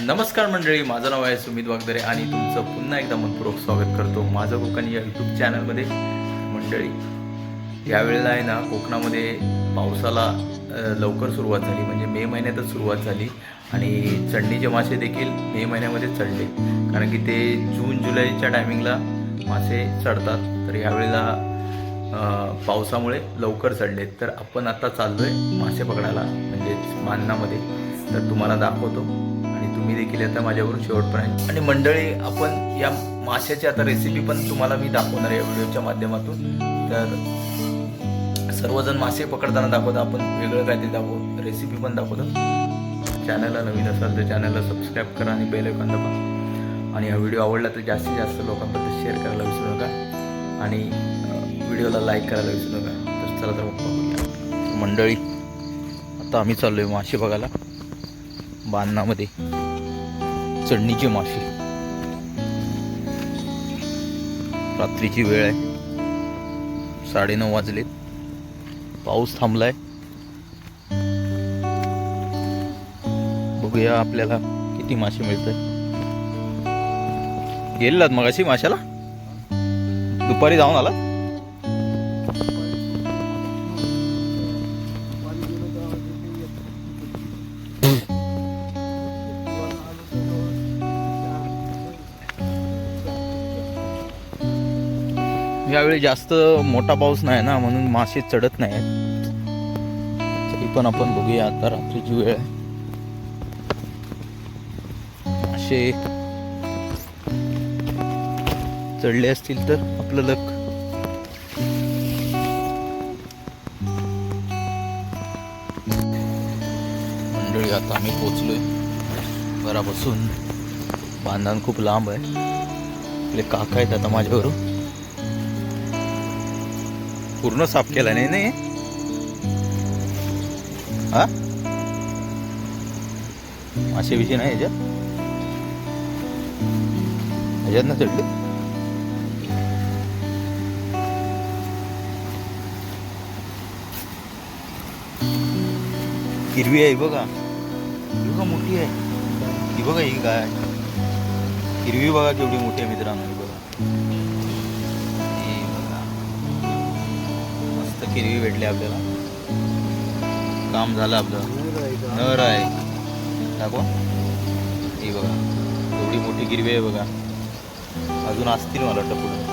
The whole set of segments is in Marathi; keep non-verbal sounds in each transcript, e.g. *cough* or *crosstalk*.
नमस्कार मंडळी माझं नाव आहे सुमित वागदरे आणि तुमचं पुन्हा एकदा मनपूर्वक स्वागत करतो माझं कोकण या यूट्यूब चॅनलमध्ये मंडळी यावेळेला आहे ना कोकणामध्ये पावसाला लवकर सुरुवात झाली. म्हणजे मे महिन्यातच सुरुवात झाली आणि चढणीचे मासे देखील मे महिन्यामध्ये चढले. कारण की ते जून जुलैच्या टायमिंगला मासे चढतात. तर यावेळेला पावसामुळे लवकर चढले. तर आपण आता आहे मासे पकडायला म्हणजेच मान्नामध्ये. तर तुम्हाला दाखवतो. तुम्ही देखील आता माझ्यावरून शेवटपर्यंत आणि मंडळी आपण या माशाची आता रेसिपी पण तुम्हाला मी दाखवणार आहे या व्हिडिओच्या माध्यमातून. तर सर्वजण मासे पकडताना दाखवतो आपण वेगळं काय ते दाखवू रेसिपी पण दाखवतो. चॅनलला नवीन असाल तर चॅनलला सबस्क्राईब करा आणि बेल आयकॉन दाबा. आणि हा व्हिडिओ आवडला तर जास्तीत जास्त लोकांपर्यंत शेअर करायला विसरू नका. आणि व्हिडिओला लाईक करायला विसरू नका. तर चला तर मग मंडळी आता आम्ही चाललो आहे मासे बघायला. बांधणामध्ये. चढणीची माशी रात्रीची वेळ आहे. साडेनऊ वाजलेत. पाऊस थांबलाय. बघूया आपल्याला किती मासे मिळतात गेलेलात मग अशी माशाला? दुपारी जाऊन आला यावेळी जास्त मोठा पाऊस नाही ना म्हणून मासे चढत नाही तरी पण आपण बघूया आता रात्रीची वेळ आहे. मासे चढले असतील तर आपलं लक. मंडळी आता आम्ही पोचलोय घरापासून. बांधण खूप लांब आहे. आपले काका आहेत आता माझ्याबरोबर. पूर्ण साफ केला नाही नाही. हा? मासे विषय नाही ह्याच्यात ह्याच्यात ना चढले हिरवी आहे बघा. ही बघा मोठी आहे. ही बघा ही काय. हिरवी बघा केवढी मोठी आहे मित्रांनो. मस्त हिरवी भेटली आपल्याला. काम झालं आपलं. नर आहे. दाखवा. ही बघा. एवढी मोठी गिरवी आहे बघा. अजून असतील मला वाटतं पुढे.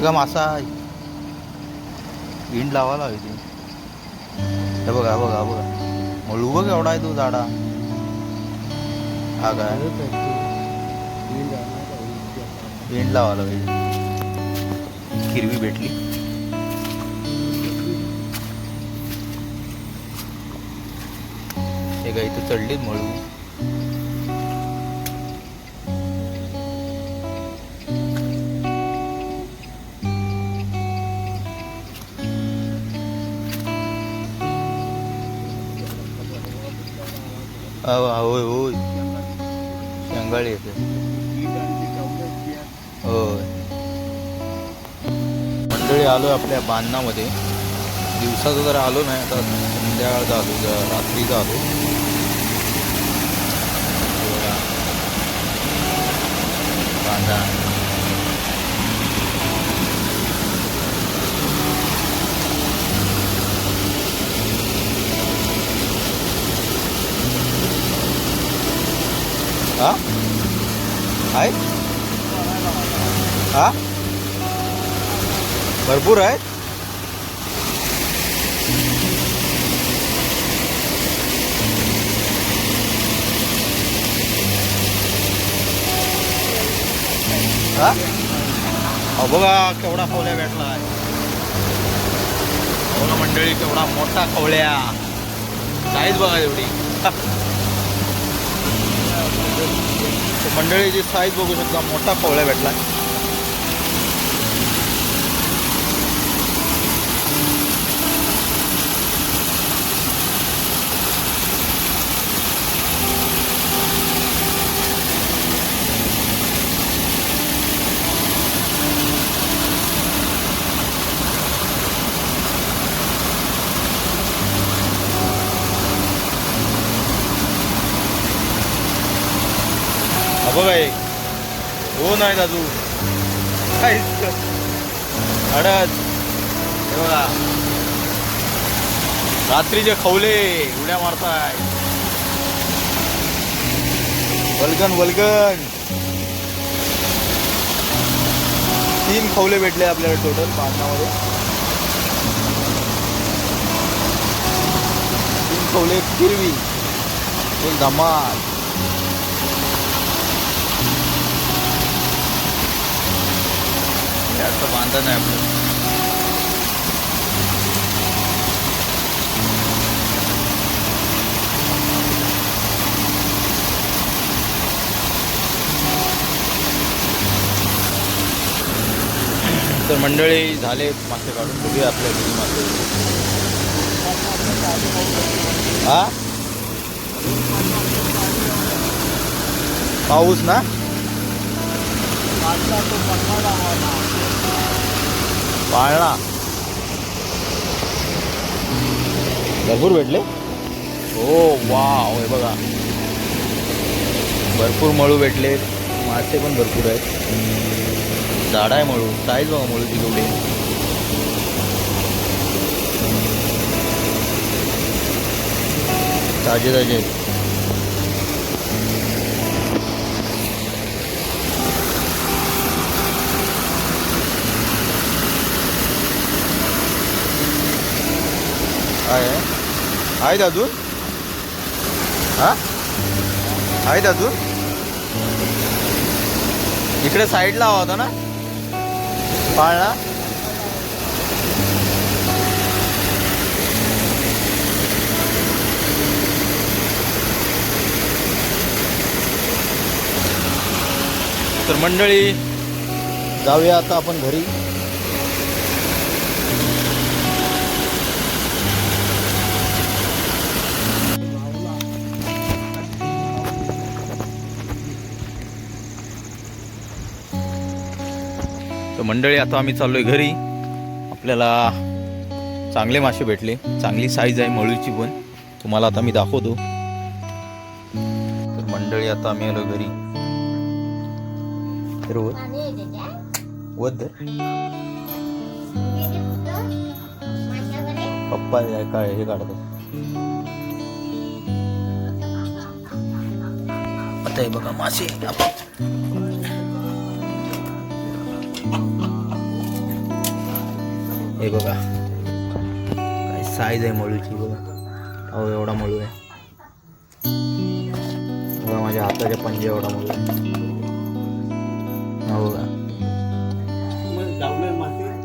बघा मासा विंड लावायला हवी ती. हे बघा बघा बघा. मळू बघ एवढा आहे तो झाडा? हा काय? पेंट लावायला पाहिजे. हिरवी भेटली. हे गाई इथं चढली मळू. होय होय. शेंगाळी येते. आलो आपल्या बांधणामध्ये. दिवसाचं जर आलो नाही आता संध्याकाळचा आलो जर रात्रीचा आलो बांधा. हा? आहे हा भरपूर आहेत. हा? बघा केवढा खवल्या भेटला आहे हो मंडळी केवढा मोठा खवल्या साईज बघा एवढी *laughs* मंडळीची साईज बघू शकता मोठा खवल्या भेटला दोन आहेत अजून काहीच अडच. बघा. रात्रीचे खवले उड्या मारताय. वलगन वलगन. तीन खवले भेटले आपल्याला टोटल पाण्यामध्ये तीन खवले फिरवी एक धमाल. जास्त बांधत नाही आपलं तर मंडळी झाले मासे काढून, बघूया आपल्या घरी मासे. हा? पाऊस ना? पाळणा भरपूर भेटले? हो वा हे बघा. भरपूर मळू भेटले. मासे पण भरपूर आहेत. झाड आहे मळू. साईज बघा मळू केवढी. ताजे ताजे आहेत. आहे. आहेत अजून हा? आहेत अजून इकडे साईडला हवा होता ना? पाळणा? तर मंडळी जाऊया आता आपण घरी. मंडळी आता आम्ही चाललो आहे घरी. आपल्याला चांगले मासे भेटले. चांगली साईज आहे मळूची पण. तुम्हाला आता मी दाखवतो. तर मंडळी आता आम्ही आलो घरी. वध पप्पा हे काय हे काढतो आता हे बघा मासे. हे बघा. काय साईज आहे मळूची बघा. अहो एवढा मळू आहे. बघा माझ्या हाताच्या पंजे एवढा मळू आहे. हा बघा.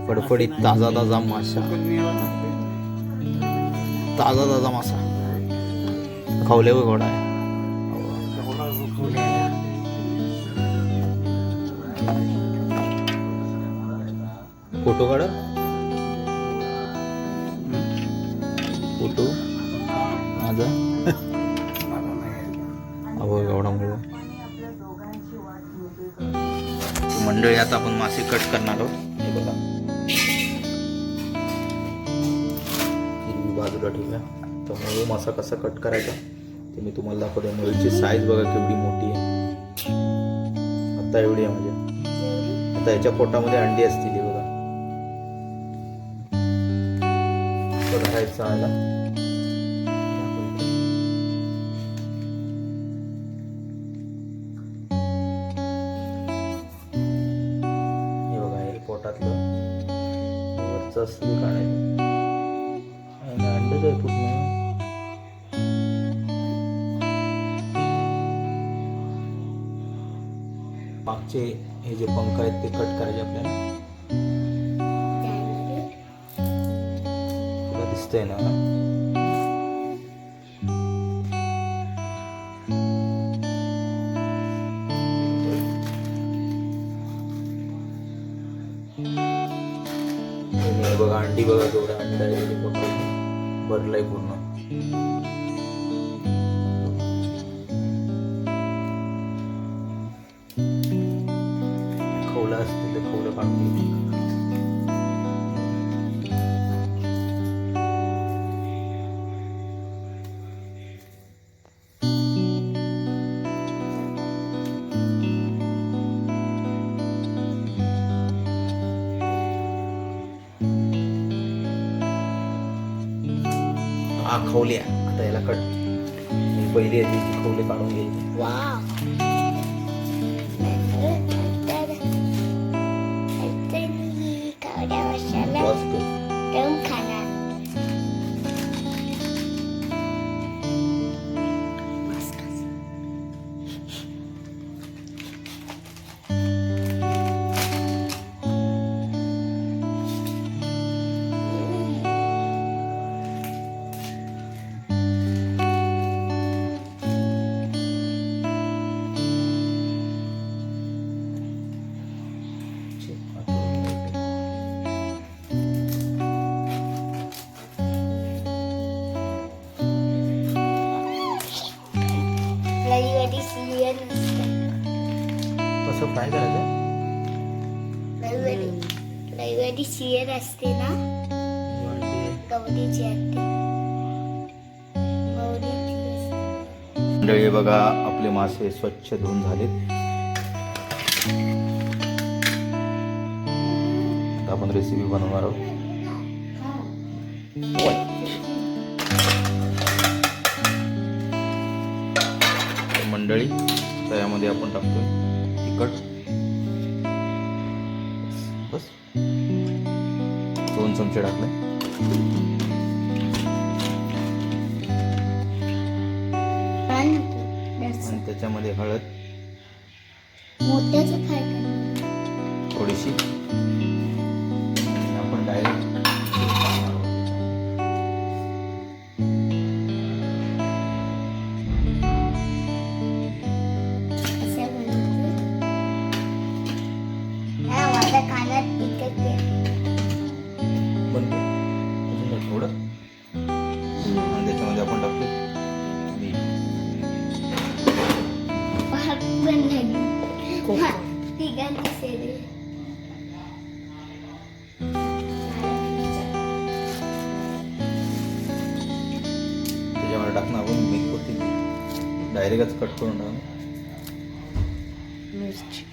फडफडीत ताजा ताजा मासा ताजा ताजा मासा. खावले घोडा आहे. फोटो काढा. फोटो माझा? अहो एवढा मुळे मंडळी आता आपण मासे कट करणार आहोत. हे बघा. हिरवी बाजूला ठेवूया तर मग मासा कसा कट करायचा? ते मी तुम्हाला दाखवतो. मुळीची साईज बघा केवढी मोठी आहे. आता एवढी आहे म्हणजे. आता याच्या पोटामध्ये अंडी असते वरचं असतं वरचं काढायचं आणि अंडच आहे पूर्ण? मागचे हे जे पंख आहेत ते कट करायचे आपल्याला. तुला दिसतंय ना बघा अंडी बघा केवढ्या अंडा आहे बघा. भरलंय पूर्ण. खवलं असतील तर खवलं काढते हा खवले आता याला कट. ही पहिली ती खवले काढून घ्यायची वाव फ्राय करायचं? रविवारी रविवारी सिरियल असते ना? गौरीची. मंडळी बघा आपले मासे स्वच्छ धुवून झालेत. आता आपण रेसिपी बनवणार आहोत. मंडळी तर यामध्ये आपण टाकतोय तिखट. दोन चमचे टाकले. आणि त्याच्यामध्ये हळद. थोडीशी. माझ्या कानात टिकत बंद कर. अजून थोडं. आणि त्याच्यामध्ये आपण टाकतो मीठ. भाग पण लागली हा, तिघांची सेरी त्याच्यामध्ये टाकणं आपण मीठ होती डायरेक्टच कट करून मिरची.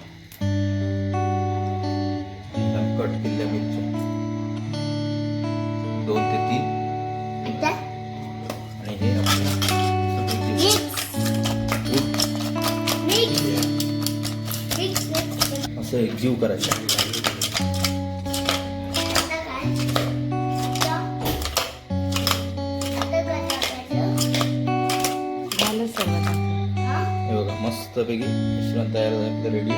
जीव करायचा. एकजीव करायचं हे बघा मस्तपैकी मिश्रण तयार झालं रेडी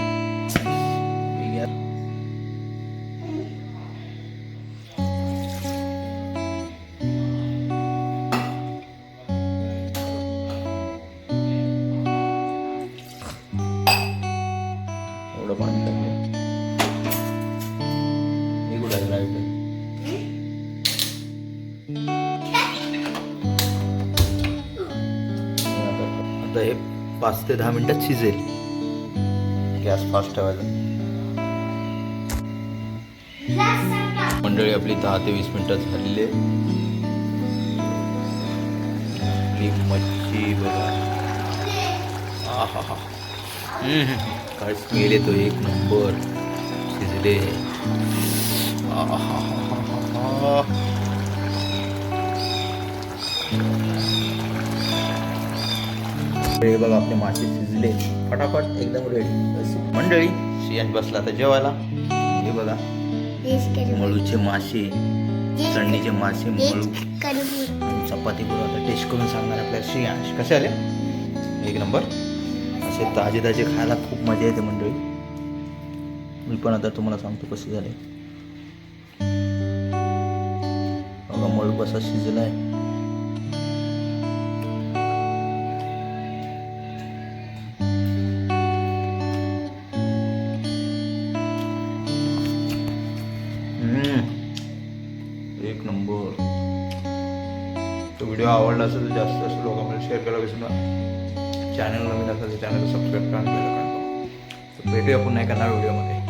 आता हे पाच ते दहा मिनिटात शिजेल. गॅस फास्ट ठेवायचा. मंडळी आपली दहा ते वीस मिनिटात झालेली आहे मच्छी बघा. आहा काय स्मेल येतो एक नंबर. शिजले. आहाहाहाहा. बघा आपले मासे शिजले. फटाफट एकदम रेडी मंडळी शियान बसला आता जेवायला. हे बघा. मळूचे मासे चणणीचे मासे मळू. चपाती करू. आता टेस्ट करून सांगणार आपल्याला श्रेयांश. कसे आले? एक नंबर असे ताजे ताजे खायला खूप मजा येते मंडळी. मी पण आता तुम्हाला सांगतो कसे झाले. बघा मळू कसा शिजलाय. हम्म. आवडला असेल तर जास्त जास्त लोकांमध्ये शेअर करायला विसरू नका. चॅनल नवीन असेल तर चॅनल सबस्क्राईब करा भेटूया पुन्हा एका नव्या व्हिडिओमध्ये